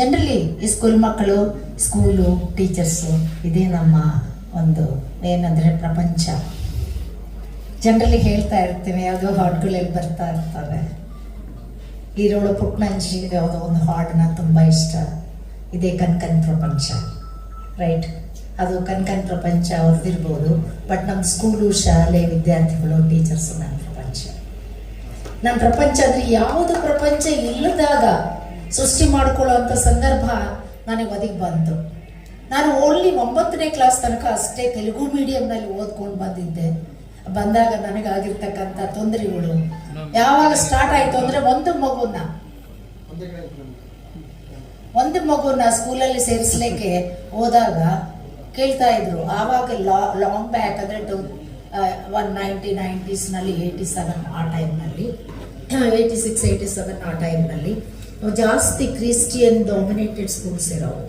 Generally ಈ school ಮಕ್ಕಳು school teachers ಇದೇ ನಮ್ಮ ಒಂದು ಏನಂದ್ರೆ ಪ್ರಪಂಚ. ಜನರಲಿ ಹೇಳ್ತಾ ಇರ್ತೀವಿ ಯಾವುದೋ ಹಾಡುಗಳಲ್ಲಿ ಬರ್ತಾ ಇರ್ತವೆ. ಈರೋಳು ಪುಟ್ನಂಜಿ, ಯಾವುದೋ ಒಂದು ಹಾಡನ್ನ ತುಂಬ ಇಷ್ಟ. ಇದೇ ಕನ್ಕನ್ ಪ್ರಪಂಚ ರೈಟ್ ಅದು ಕನ್ಕನ್ ಪ್ರಪಂಚ ಅವ್ರದ್ದಿರ್ಬೋದು ಬಟ್ ನಮ್ಮ ಸ್ಕೂಲು ಶಾಲೆ, ವಿದ್ಯಾರ್ಥಿಗಳು ಟೀಚರ್ಸು ನನ್ನ ಪ್ರಪಂಚ. ನನ್ನ ಪ್ರಪಂಚ ಅಂದರೆ ಯಾವುದು ಪ್ರಪಂಚ ಇಲ್ಲದಾಗ ಸೃಷ್ಟಿ ಮಾಡ್ಕೊಳ್ಳೋಂಥ ಸಂದರ್ಭ ನನಗೆ ಒದಗಿ ಬಂತು. ನಾನು ಓನ್ಲಿ ಒಂಬತ್ತನೇ ಕ್ಲಾಸ್ ತನಕ ಅಷ್ಟೇ ತೆಲುಗು ಮೀಡಿಯಂನಲ್ಲಿ ಓದ್ಕೊಂಡು ಬಂದಿದ್ದೆ. ಬಂದಾಗ ನನಗಾಗಿರ್ತಕ್ಕಂಥ ತೊಂದರೆಗಳು. ಯಾವಾಗ ಸ್ಟಾರ್ಟ್ ಆಯ್ತು ಅಂದ್ರೆ ಒಂದು ಮಗುನ. ಒಂದು ಮಗುನ ಸ್ಕೂಲಲ್ಲಿ ಸೇರಿಸ್ಲಿಕ್ಕೆ ಹೋದಾಗ ಕೇಳ್ತಾ ಇದ್ರು, ಆವಾಗ ಲಾ ಲಾಂಗ್ ಬ್ಯಾಕ್ ಅಂದ್ರೆ ಟು ಒನ್ ನೈಂಟಿ ನೈಂಟೀಸ್ನಲ್ಲಿ ಏಯ್ಟಿ ಸೆವೆನ್ ಆ ಟೈಮ್ನಲ್ಲಿ ಏಯ್ಟಿ ಸಿಕ್ಸ್ ಏಯ್ಟಿ ಸೆವೆನ್ ಆ ಟೈಮ್ನಲ್ಲಿ ಜಾಸ್ತಿ ಕ್ರಿಶ್ಚಿಯನ್ ಡಾಮಿನೇಟೆಡ್ ಸ್ಕೂಲ್ಸ್ ಇರೋವು.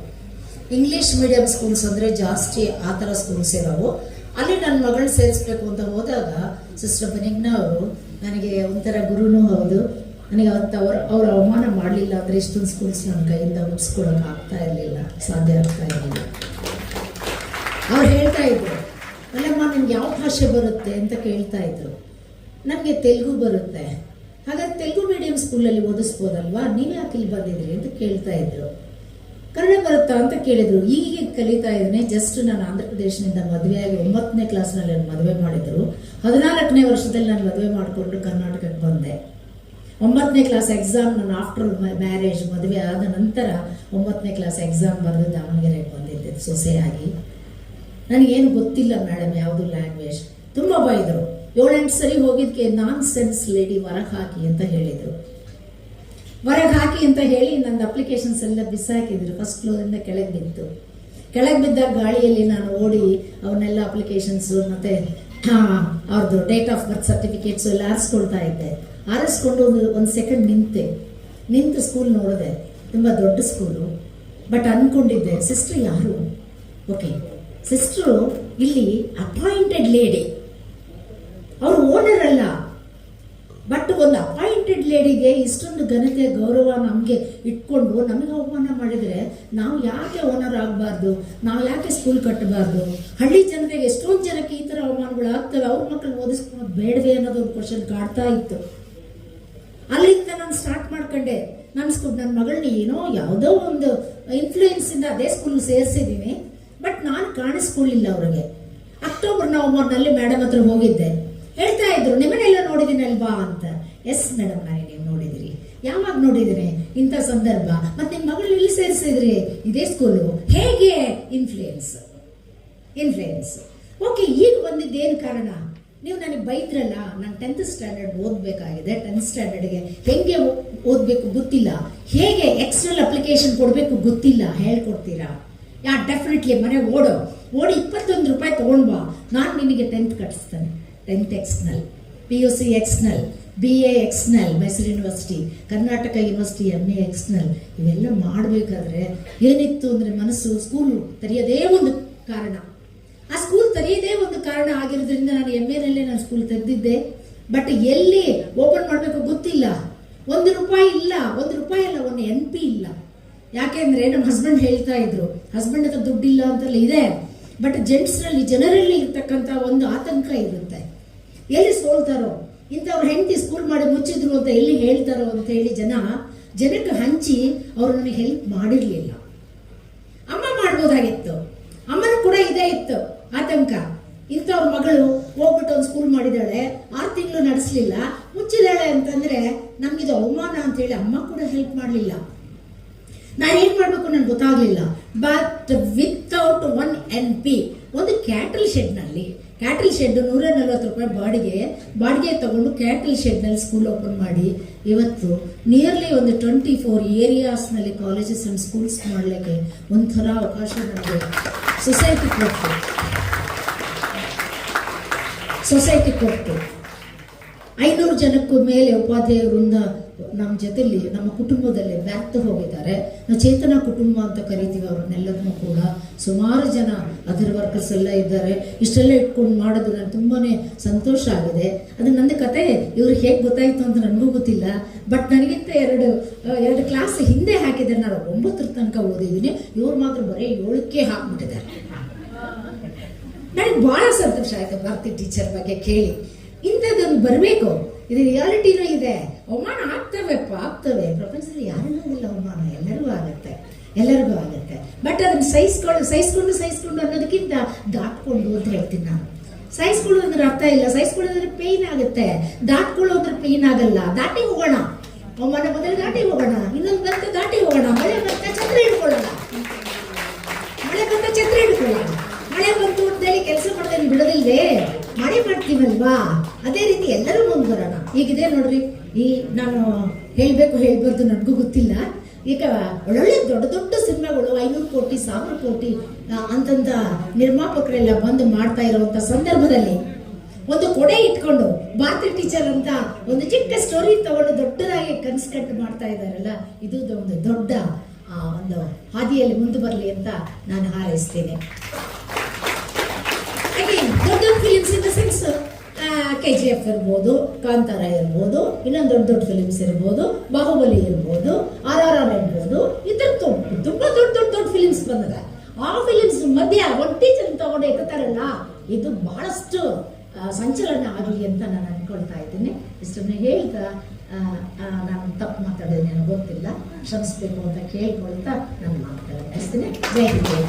ಇಂಗ್ಲೀಷ್ ಮೀಡಿಯಂ ಸ್ಕೂಲ್ಸ್ ಅಂದರೆ ಜಾಸ್ತಿ ಆ ಥರ ಸ್ಕೂಲ್ಸ್ ಇರೋವು. ಅಲ್ಲಿ ನನ್ನ ಮಗಳು ಸೇರಿಸ್ಬೇಕು ಅಂತ ಹೋದಾಗ ಸಿಸ್ಟರ್ ಬನಿಗ್ನ ಅವರು ನನಗೆ ಒಂಥರ ಗುರುನೂ ಹೌದು. ನನಗೆ ಅಂತ ಅವ್ರು ಅವ್ರು ಅವಮಾನ ಮಾಡಲಿಲ್ಲ ಅಂದರೆ ಇಷ್ಟೊಂದು ಸ್ಕೂಲ್ಸ್ ನನ್ನ ಕೈಯಿಂದ ಮುಗಿಸ್ಕೊಳಕ್ಕೆ ಆಗ್ತಾ ಇರಲಿಲ್ಲ. ಸಾಧ್ಯ ಆಗ್ತಾ ಇರಲಿಲ್ಲ. ಅವ್ರು ಹೇಳ್ತಾ ಇದ್ರು, ಅಲ್ಲಮ್ಮ, ನಿಮ್ಗೆ ಯಾವ ಭಾಷೆ ಬರುತ್ತೆ? ಅಂತ ಕೇಳ್ತಾ ಇದ್ರು. ನನಗೆ ತೆಲುಗು ಬರುತ್ತೆ. ಹಾಗಾದ್ರೆ ತೆಲುಗು ಮೀಡಿಯಂ ಸ್ಕೂಲಲ್ಲಿ ಓದಿಸ್ಬೋದಲ್ವಾ? ನೀವು ಯಾಕೆ ಇಲ್ಲಿ ಬಂದಿದ್ರಿ ಅಂತ ಕೇಳ್ತಾ ಇದ್ರು. ಕನ್ನಡ ಬರುತ್ತಾ ಅಂತ ಕೇಳಿದ್ರು. ಈಗ ಕಲಿತಾ ಇದ್ದೇನೆ. ಜಸ್ಟ್ ನಾನು ಆಂಧ್ರ ಪ್ರದೇಶದಿಂದ ಮದುವೆಯಾಗಿ ಒಂಬತ್ತನೇ ಕ್ಲಾಸ್ನಲ್ಲಿ ನನ್ನ ಮದುವೆ ಮಾಡಿದ್ರು. ಹದಿನಾಲ್ಕನೇ ವರ್ಷದಲ್ಲಿ ನಾನು ಮದುವೆ ಮಾಡಿಕೊಂಡು ಕರ್ನಾಟಕಕ್ಕೆ ಬಂದೆ. ಒಂಬತ್ತನೇ ಕ್ಲಾಸ್ ಎಕ್ಸಾಮ್ ನಾನು ಆಫ್ಟರ್ ಮ್ಯಾರೇಜ್ ಮದುವೆ ಆದ ನಂತರ ಒಂಬತ್ತನೇ ಕ್ಲಾಸ್ ಎಕ್ಸಾಮ್ ಬರೆದು ದಾವಣಗೆರೆಗೆ ಬಂದಿದ್ದೆ ಸೊಸೆಯಾಗಿ. ನನಗೇನು ಗೊತ್ತಿಲ್ಲ ಮೇಡಮ್ ಯಾವುದು ಲ್ಯಾಂಗ್ವೇಜ್ ತುಂಬ ಬೈದರು ಏಳೆಂಟು ಸರಿ ಹೋಗಿದ್ಕೆ ನಾನ್ ಸೆನ್ಸ್ ಲೇಡಿ ಹೊರಗೆ ಹಾಕಿ ಅಂತ ಹೇಳಿದರು. ಹೊರಗೆ ಹಾಕಿ ಅಂತ ಹೇಳಿ ನನ್ನ ಅಪ್ಲಿಕೇಶನ್ಸ್ ಎಲ್ಲ ಬಿಸಾಕಿದ್ರು. ಫಸ್ಟ್ ಫ್ಲೋರಿಂದ ಕೆಳಗೆ ಬಿತ್ತು. ಕೆಳಗೆ ಬಿದ್ದಾಗ ಗಾಳಿಯಲ್ಲಿ ನಾನು ಓಡಿ ಅವನ್ನೆಲ್ಲ ಅಪ್ಲಿಕೇಶನ್ಸು ಮತ್ತು ಅವ್ರದ್ದು ಡೇಟ್ ಆಫ್ ಬರ್ತ್ ಸರ್ಟಿಫಿಕೇಟ್ಸು ಎಲ್ಲ ಆರಿಸ್ಕೊಳ್ತಾ ಇದ್ದೆ. ಆರಿಸ್ಕೊಂಡು ಒಂದು ಒಂದು ಸೆಕೆಂಡ್ ನಿಂತೆ. ನಿಂತು ಸ್ಕೂಲ್ ನೋಡಿದೆ. ತುಂಬ ದೊಡ್ಡ ಸ್ಕೂಲು ಬಟ್ ಅಂದ್ಕೊಂಡಿದ್ದೆ ಸಿಸ್ಟರ್ ಯಾರು? ಓಕೆ ಸಿಸ್ಟ್ರು ಇಲ್ಲಿ ಅಪಾಯಿಂಟೆಡ್ ಲೇಡಿ ಅವರು ಓನರ್ ಅಲ್ಲ ಬಟ್ ಒಂದು ಅಪಾಯಿಂಟೆಡ್ ಲೇಡಿಗೆ ಇಷ್ಟೊಂದು ಘನತೆ, ಗೌರವ ನಮಗೆ ಇಟ್ಕೊಂಡು ನಮಗೆ ಅವಮಾನ ಮಾಡಿದರೆ ನಾವು ಯಾಕೆ ಓನರ್ ಆಗಬಾರ್ದು? ನಾವು ಯಾಕೆ ಸ್ಕೂಲ್ ಕಟ್ಟಬಾರ್ದು ಹಳ್ಳಿ ಜನರಿಗೆ ಎಷ್ಟೊಂದು ಜನಕ್ಕೆ ಈ ಥರ ಅವಮಾನಗಳು ಆಗ್ತವೆ? ಅವ್ರ ಮಕ್ಕಳನ್ನ ಓದಿಸ್ಕೊಂಡು ಬೇಡವೆ ಅನ್ನೋದು ಒಂದು ಕ್ವಶನ್ ಕಾಡ್ತಾ ಇತ್ತು. ಅಲ್ಲಿಂದ ನಾನು ಸ್ಟಾರ್ಟ್ ಮಾಡ್ಕೊಂಡೆ. ನನ್ನ ಸ್ಕೂಲ್ ನನ್ನ ಮಗಳನ್ನ ಏನೋ ಯಾವುದೋ ಒಂದು ಇನ್ಫ್ಲೂಯೆನ್ಸಿಂದ ಅದೇ ಸ್ಕೂಲ್ಗೆ ಸೇರಿಸಿದ್ದೀನಿ. ಬಟ್ ನಾನು ಕಾಣಿಸ್ಕೊಳ್ಳಿಲ್ಲ ಅವ್ರಿಗೆ. ಅಕ್ಟೋಬರ್ ನವಂಬರ್ನಲ್ಲಿ ಮೇಡಮ್ ಹತ್ರ ಹೋಗಿದ್ದೆ. ಇದ್ರು ನಿಮ್ಮನ್ನೆಲ್ಲ ನೋಡಿದ್ದೀನಿ ಅಲ್ವಾ ಅಂತ. ಎಸ್ ಮೇಡಮ್ ನಾನೇ ನೀವು ನೋಡಿದಿರಿ ಯಾವಾಗ ನೋಡಿದಿರಿ ಇಂಥ ಸಂದರ್ಭ. ಮತ್ತೆ ನಿಮ್ಮ ಮಗಳು ಇಲ್ಲಿ ಸೇರಿಸಿದ್ರಿ? ಇದೇ ಸ್ಕೂಲು ಹೇಗೆ? ಇನ್ಫ್ಲೂಯೆನ್ಸ್ ಇನ್ಫ್ಲೂಯೆನ್ಸ್ ಓಕೆ ಈಗ ಬಂದಿದ್ದೇನು ಕಾರಣ? ನೀವು ನನಗೆ ಬೈದ್ರಲ್ಲ, ನಾನು ಟೆಂತ್ ಸ್ಟ್ಯಾಂಡರ್ಡ್ ಓದಬೇಕಾಗಿದೆ ಟೆಂತ್ ಸ್ಟ್ಯಾಂಡರ್ಡ್ಗೆ ಹೆಂಗೆ ಓದ್ಬೇಕು ಗೊತ್ತಿಲ್ಲ. ಹೇಗೆ ಎಕ್ಸ್ಟ್ರಲ್ ಅಪ್ಲಿಕೇಶನ್ ಕೊಡಬೇಕು ಗೊತ್ತಿಲ್ಲ, ಹೇಳ್ಕೊಡ್ತೀರಾ? ಯಾ ಡೆಫಿನೆಟ್ಲಿ ಮನೆ ಓಡೋ. ಓಡಿ ಇಪ್ಪತ್ತೊಂದು ರೂಪಾಯಿ ತೊಗೊಂಡ್ಬಾ ನಾನು ನಿನಗೆ tenth ಕಟ್ಸ್ತೇನೆ tenth external P U C external B A external Mysuru university Karnataka university M A external ಇವೆಲ್ಲ ಮಾಡಬೇಕಾದ್ರೆ ಏನಿತ್ತು ಅಂದರೆ ಮನಸ್ಸು ಸ್ಕೂಲು ತೆರೆಯೋದೇ ಒಂದು ಕಾರಣ. ಆ ಸ್ಕೂಲ್ ತೆರೆಯೋದೇ ಒಂದು ಕಾರಣ ಆಗಿರೋದ್ರಿಂದ ನಾನು ಎಂ ಎನಲ್ಲೇ ನಾನು ಸ್ಕೂಲ್ ತೆರೆದಿದ್ದೆ ಬಟ್ ಎಲ್ಲಿ ಓಪನ್ ಮಾಡಬೇಕು ಗೊತ್ತಿಲ್ಲ. ಒಂದು ರೂಪಾಯಿ ಇಲ್ಲ, ಒಂದು ರೂಪಾಯಿ ಅಲ್ಲ, ಒಂದು ಎನ್ ಪಿ ಇಲ್ಲ. ಯಾಕೆಂದ್ರೆ ನಮ್ಮ ಹಸ್ಬೆಂಡ್ ಹೇಳ್ತಾ ಇದ್ರು ಹಸ್ಬೆಂಡ್ ಹತ್ರ ದುಡ್ಡಿಲ್ಲ ಅಂತೆಲ್ಲ ಇದೆ. ಬಟ್ ಜೆಂಟ್ಸ್ನಲ್ಲಿ ಜನರಲ್ಲಿ ಇರ್ತಕ್ಕಂಥ ಒಂದು ಆತಂಕ ಇರುತ್ತೆ. ಎಲ್ಲಿ ಸೋಲ್ತಾರೋ? ಇಂಥವ್ರು ಹೆಂಡತಿ ಸ್ಕೂಲ್ ಮಾಡಿ ಮುಚ್ಚಿದ್ರು ಅಂತ ಎಲ್ಲಿ ಹೇಳ್ತಾರೋ ಅಂತ ಹೇಳಿ ಜನ ಜನಕ್ಕೆ ಹಂಚಿ ಅವ್ರು ನನಗೆ ಹೆಲ್ಪ್ ಮಾಡಿರಲಿಲ್ಲ. ಅಮ್ಮ ಮಾಡ್ಬೋದಾಗಿತ್ತು ಅಮ್ಮನ ಕೂಡ ಇದೇ ಇತ್ತು. ಆತಂಕ. ಇಂಥವ್ರ ಮಗಳು ಹೋಗ್ಬಿಟ್ಟು ಒಂದು ಸ್ಕೂಲ್ ಮಾಡಿದಾಳೆ, ಆರು ತಿಂಗಳು ನಡೆಸಲಿಲ್ಲ. ಮುಚ್ಚಿದಾಳೆ ಅಂತಂದ್ರೆ ನಮಗಿದು ಅವಮಾನ ಅಂತ ಹೇಳಿ ಅಮ್ಮ ಕೂಡ ಹೆಲ್ಪ್ ಮಾಡಲಿಲ್ಲ. ನಾನು ಏನು ಮಾಡಬೇಕು ನನಗೆ ಗೊತ್ತಾಗ್ಲಿಲ್ಲ. But without one N P ಒಂದು ಕ್ಯಾಟಲ್ ಶೆಡ್ನಲ್ಲಿ ಕ್ಯಾಟಲ್ ಶೆಡ್ ನೂರ ನಲ್ವತ್ತು ರೂಪಾಯಿ ಬಾಡಿಗೆ ಬಾಡಿಗೆ ತಗೊಂಡು ಕ್ಯಾಟಲ್ ಶೆಡ್ನಲ್ಲಿ ಸ್ಕೂಲ್ ಓಪನ್ ಮಾಡಿ, ಇವತ್ತು ನಿಯರ್ಲಿ ಒಂದು ಟ್ವೆಂಟಿ ಫೋರ್ ಏರಿಯಾಸ್ನಲ್ಲಿ ಕಾಲೇಜಸ್ ಅಂಡ್ ಸ್ಕೂಲ್ಸ್ ಮಾಡಲಿಕ್ಕೆ ಒಂಥರ ಅವಕಾಶ ನನಗೆ ಸೊಸೈಟಿ ಕೊಟ್ಟು. ಸೊಸೈಟಿ ಕೊಟ್ಟು. ಐನೂರು ಜನಕ್ಕೂ ಮೇಲೆ ಉಪಾಧ್ಯಾಯ ವೃಂದ ನಮ್ಮ ಜೊತೆಲಿ ನಮ್ಮ ಕುಟುಂಬದಲ್ಲಿ ವ್ಯಾಪ್ತ ಹೋಗಿದ್ದಾರೆ. ನಾವು ಚೇತನ ಕುಟುಂಬ ಅಂತ ಕರಿತೀವಿ ಅವ್ರನ್ನೆಲ್ಲದನ್ನೂ ಕೂಡ. ಸುಮಾರು ಜನ ಅದರ್ ವರ್ಕರ್ಸ್ ಎಲ್ಲ ಇದ್ದಾರೆ. ಇಷ್ಟೆಲ್ಲ ಇಟ್ಕೊಂಡು ಮಾಡೋದು ನನಗೆ ತುಂಬಾ ಸಂತೋಷ ಆಗಿದೆ. ಅದು ನನ್ನ ಕತೆ ಇವ್ರಿಗೆ ಹೇಗೆ ಗೊತ್ತಾಯಿತು ಅಂತ ನನಗೂ ಗೊತ್ತಿಲ್ಲ. ಬಟ್ ನನಗಿಂತ ಎರಡು ಎರಡು ಕ್ಲಾಸ್ ಹಿಂದೆ ಹಾಕಿದ್ದಾರೆ. ನಾನು ಒಂಬತ್ತರ ತನಕ ಓದಿದ್ದೀನಿ. ಇವ್ರು ಮಾತ್ರ ಬರೀ ಏಳಕ್ಕೆ ಹಾಕ್ಬಿಟ್ಟಿದ್ದಾರೆ. ನನಗೆ ಭಾಳ ಸಂತೋಷ ಆಯಿತು, ಭಾರತಿ ಟೀಚರ್ ಬಗ್ಗೆ ಕೇಳಿ. ಇಂಥದ್ದೊಂದು ಬರಬೇಕು. ಇದು ರಿಯಾಲಿಟಿನೂ ಇದೆ. ಅವಮಾನ ಆಗ್ತವೆಪ್ಪ ಆಗ್ತವೆ ಪ್ರಪಂಚದಲ್ಲಿ ಯಾರಿಲ್ಲ ಅವಮಾನ. ಎಲ್ಲರಿಗೂ ಆಗುತ್ತೆ. ಎಲ್ಲರಿಗೂ ಆಗುತ್ತೆ. ಬಟ್ ಅದನ್ನ ಸಹಿಸ್ಕೊಂಡು ಸಹಿಸ್ಕೊಂಡು ಸಹಿಸ್ಕೊಂಡು ಅನ್ನೋದಕ್ಕಿಂತ ದಾಟ್ಕೊಂಡು ಅಂತ ಹೇಳ್ತೀನಿ ನಾನು. ಸಹಿಸ್ಕೊಳ್ಳೋದ್ರ ಅರ್ಥ ಇಲ್ಲ. ಸಹಿಸ್ಕೊಳ್ಳೋದ್ರೆ ಪೇಯ್ನ್ ಆಗುತ್ತೆ. ದಾಟ್ಕೊಳ್ಳೋ ಅಂದ್ರೆ ಪೇಯ್ನ್ ಆಗಲ್ಲ. ದಾಟಿ ಹೋಗೋಣ. ಅವಮಾನ ಬಂದರೆ ದಾಟಿ ಹೋಗೋಣ. ಇನ್ನೊಂದು ಬಂತ ದಾಟಿ ಹೋಗೋಣ. ಮಳೆ ಬಂತ ಛತ್ರ ಹಿಡ್ಕೊಳ್ಳೋಣ. ಮಳೆ ಬಂತ ಛತ್ರ ಹಿಡ್ಕೊಳ್ಳೋಣ. ಮಳೆ ಬಂತು ಅಂತೇಳಿ ಕೆಲಸ ಮಾಡ್ದೇನೆ ಬಿಡೋದಿಲ್ವೇ? ಮಳೆ ಮಾಡ್ತೀವಲ್ವಾ? ಅದೇ ರೀತಿ ಎಲ್ಲರೂ ಮುಂದೆ ಬರೋಣ. ಈಗಿದೆ ನೋಡ್ರಿ. ಈ ನಾನು ಹೇಳಬೇಕು ಹೇಳ್ಬಾರ್ದು ನನಗೂ ಗೊತ್ತಿಲ್ಲ. ಈಗ ಒಳ್ಳೊಳ್ಳೆ ದೊಡ್ಡ ದೊಡ್ಡ ಸಿನಿಮಾಗಳು, ಐನೂರು ಕೋಟಿ, ಸಾವಿರ ಕೋಟಿ ಅಂತಂದ ನಿರ್ಮಾಪಕರೆಲ್ಲ ಬಂದು ಮಾಡ್ತಾ ಇರುವಂತ ಸಂದರ್ಭದಲ್ಲಿ ಒಂದು ಕೊಡೆ ಇಟ್ಕೊಂಡು ಭಾರತಿ ಟೀಚರ್ ಅಂತ ಒಂದು ಚಿಕ್ಕ ಸ್ಟೋರಿ ತಗೊಂಡು ದೊಡ್ಡದಾಗಿ ಕನ್ಸ್ ಕಟ್ ಮಾಡ್ತಾ ಇದ್ದಾರಲ್ಲ, ಇದು ಒಂದು ದೊಡ್ಡ ಒಂದು ಹಾದಿಯಲ್ಲಿ ಮುಂದೆ ಬರಲಿ ಅಂತ ನಾನು ಹಾರೈಸ್ತೇನೆ. ದೊಡ್ಡ films in the sense K G F ಇರ್ಬೋದು, ಕಾಂತಾರ ಇರ್ಬೋದು, ಇನ್ನೊಂದು ದೊಡ್ಡ ದೊಡ್ಡ ಫಿಲಿಮ್ಸ್ ಇರ್ಬೋದು, ಬಾಹುಬಲಿ ಇರ್ಬೋದು, ಆರ್ ಆರ್ ಆರ್ ಇರ್ಬೋದು ಈ ತುಂಬ ತುಂಬ ದೊಡ್ಡ ದೊಡ್ಡ ದೊಡ್ಡ ಫಿಲಿಮ್ಸ್ ಬಂದಾಗ ಆ ಫಿಲಿಮ್ಸ್ ಮಧ್ಯ ಒಟ್ಟಿ ಟೀಚರ್ ತಗೊಂಡು ಇದು ಬಹಳಷ್ಟು ಸಂಚಲನ ಆಗಲಿ ಅಂತ ನಾನು ಅನ್ಕೊಳ್ತಾ ಇದ್ದೀನಿ. ಇಷ್ಟನ್ನು ಹೇಳ್ತಾ ನಾನು ತಪ್ಪು ಮಾತಾಡೋದು ನನಗೆ ಗೊತ್ತಿಲ್ಲ. ಶ್ರಮಿಸ್ಬೇಕು ಅಂತ ಕೇಳ್ಕೊಳ್ತಾ ನಾನು ನಡೆಸ್ತೀನಿ ಜೈ ಜೈ.